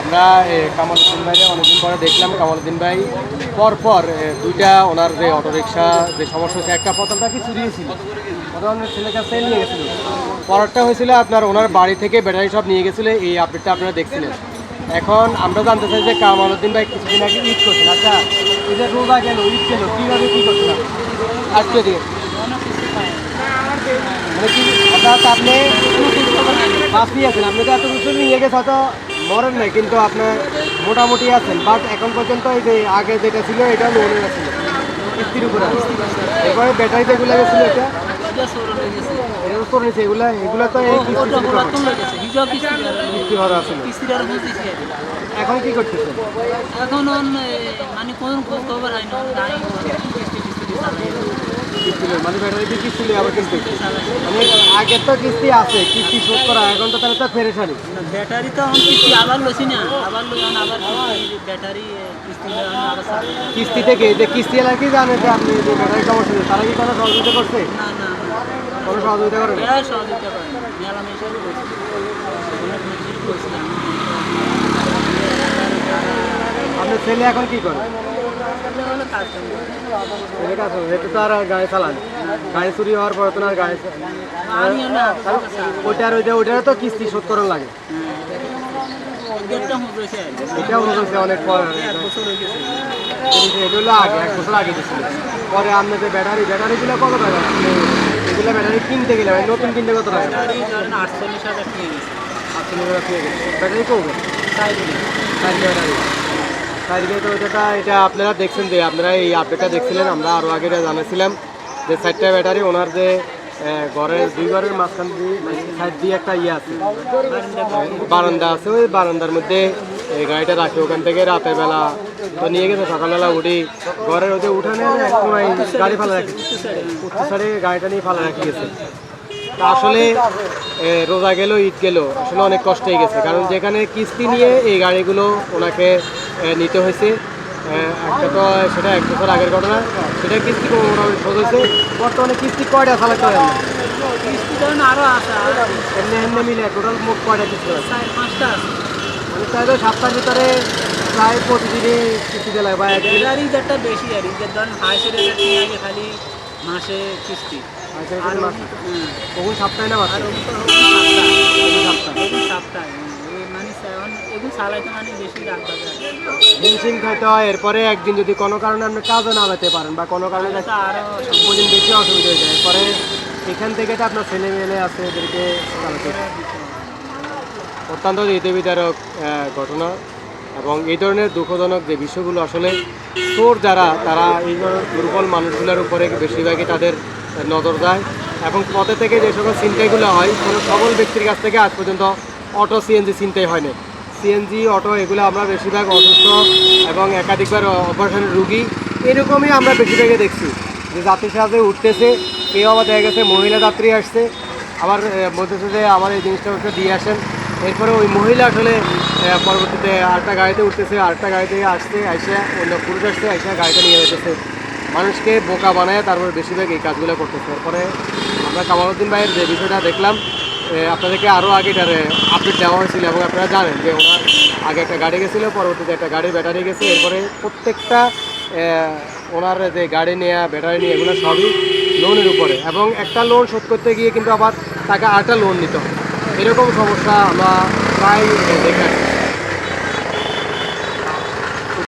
আমরা এ, কামালউদ্দিন ভাইরে অনেকদিন পরে দেখলাম। কামালউদ্দিন ভাই পরপর দুইটা ওনার যে অটোরিকশা যে সমস্যা হয়েছে একটা প্রথমটা কি প্রথম ছেলের কাছ নিয়ে গেছিল। পরেরটা হয়েছিল আপনার ওনার বাড়ি থেকে ব্যাটারি সব নিয়ে গেছিল এই আপডেটটা আপনারা দেখছিলেন। এখন আমরা জানতে চাই যে কামালউদ্দিন ভাই কিছুদিন আগে ঈদ করছেন। আচ্ছা এই যে রোজা গেল ঈদ গেল কীভাবে কী করছিলাম আজকে দিয়ে। মানে আপনি আছেন আপনি তো এত কিছু নিয়ে গেছে হয়তো মরেন নাই, কিন্তু আপনার মোটামুটি আছেন বাট এখন পর্যন্ত এই যে আগে যেটা ছিল, এটা লোনের ছিল কিস্তির উপরে। এরপরে ব্যাটারি যেগুলো গেছিল, এটা? তো নিছে, এগুলা এগুলা তো আছে। এখন কি করতেছেন? এখন মানে কোন খবর হয় না নাই কিস্তি কিস্তি চালাই কিস্তি লই, মানে ব্যাটারি দিয়ে কিস্তি লই আবার কিস্তি মানে আগে তো কিস্তি আছে কিস্তি শোধ করা এখন তো তাহলে তো ফেরেশানি ব্যাটারি তো এখন কিস্তি আবার লইছি না আবার লই এখন আবার কিস্তি ব্যাটারি এ, কিস্তি লই এখন আবার চালাই কিস্তি থেকে যে কিস্তি এলাকা কি জানে যে আপনি যে ব্যাটারি সমস্যা হয়েছে, তারা কি কোনো সহযোগিতা করছে? না না কোনো সহযোগিতা করেন না সহযোগিতা করে। মেলা মেশাই করছি। অনেক মেশিন করছিলাম আপনার ছেলে এখন কি করে? এটা তো আর গায়ে চালান। গায়ে চুরি হওয়ার পরে তো না আর গায়ে ওইটার ওইটা ওইটারও তো কিস্তি শোধ করার লাগে। এটাও হয়েছে অনেক পর এক বছর হয়ে গেছে। এটা হলো আগে এক বছর আগে দিচ্ছিল পরে আপনি যে ব্যাটারি ব্যাটারিগুলো কত টাকা? এগুলো ব্যাটারি কিনতে গেলে মানে নতুন কিনতে কত টাকা? আটচল্লিশ হাজার কিনে গেছে। পেয়ে গেছেন ব্যাটারি তাই ব্যাটারি। এটা আপনারা দেখছেন যে আপনারা এই আপডেটটা দেখছিলেন, আমরা আরও আগে জানাছিলাম যে সাইডটা ব্যাটারি ওনার যে ঘরের দুই ঘরের মাঝখান দিয়ে সাইড দিয়ে একটা ইয়ে আছে। বারান্দা আছে, ওই বারান্দার মধ্যে এই গাড়িটা রাখে। ওখান থেকে রাতের বেলা তো নিয়ে গেছে, সকালবেলা উঠি। ঘরের ওদের উঠানে এক সময় গাড়ি ফালা রাখি। উত্তর সাইডে গাড়িটা নিয়ে ফালা রাখি গেছে। আসলে রোজা গেল, ঈদ গেল, আসলে অনেক কষ্ট হয়ে গেছে। কারণ যেখানে কিস্তি নিয়ে এই গাড়িগুলো ওনাকে নিতে হয়েছে। একটা তো সেটা এক বছর আগের ঘটনা। সেটা কিস্তি মোটামুটি শোধ হয়েছে। বর্তমানে কিস্তি কয়টা করেন না কিস্তি ধরেন আরও এমনি এমনি মিলে টোটাল মোট কয়টা কিস্তি চার পাঁচটা মানে ভিতরে প্রায় প্রতিদিনই কিস্তি দেয় বা একদিন বেশি আর ধরেন নিয়ে আগে খালি মাসে কিস্তি। আর মাস? হুম, সপ্তাহে না মাসে? সপ্তাহ। সপ্তাহে। হিমশিম খাইতে হয় এরপরে একদিন যদি কোনো কারণে আপনি কাজে না পেতে পারেন বা কোনো কারণে ওদিন বেশি অসুবিধা হয়ে যায়। এরপরে এখান থেকে তো আপনার ছেলে মেলে আছে এদেরকে অত্যন্ত হৃদয়বিদারক ঘটনা এবং এই ধরনের দুঃখজনক যে বিষয়গুলো আসলে চোর যারা তারা এই ধরনের দুর্বল মানুষগুলোর উপরে বেশিরভাগই তাদের নজর দেয় এবং পথে থেকে যে সকল চিন্তাইগুলো হয় কোনো সবল ব্যক্তির কাছ থেকে আজ পর্যন্ত অটো সিএনজি চিন্তাই হয়নি। সিএনজি অটো এগুলো আমরা বেশিরভাগ অসুস্থ এবং একাধিকবার অপারেশনের রুগী। এরকমই আমরা বেশিরভাগে দেখছি যে যাত্রীর সাথে উঠতেছে কেউ আবার দেখা গেছে মহিলা যাত্রী আসছে। আবার আহ, বলতেছে যে আমার এই জিনিসটা ওটা দিয়ে আসেন। এরপরে ওই মহিলা আসলে পরবর্তীতে আরেকটা গাড়িতে উঠতেছে আরেকটা গাড়িতে আসছে আইসা অন্য পুরুষ আসছে আইসা গাড়িটা নিয়ে যেতেছে মানুষকে বোকা বানায় তারপর বেশিরভাগ এই কাজগুলো করতেছে। এরপরে আমরা কামালউদ্দিন ভাইয়ের যে বিষয়টা দেখলাম আপনাদেরকে আরও আগে এটার আপডেট দেওয়া হয়েছিল এবং আপনারা জানেন যে ওনার আগে একটা গাড়ি গেছিল, পরবর্তীতে একটা গাড়ির ব্যাটারি গেছে। এরপরে প্রত্যেকটা ওনার যে গাড়ি নেওয়া ব্যাটারি নিয়ে, এগুলো সবই লোনের উপরে। এবং একটা লোন শোধ করতে গিয়ে কিন্তু আবার তাকে আরেকটা লোন নিতে এরকম সমস্যা আমরা প্রায় দেখে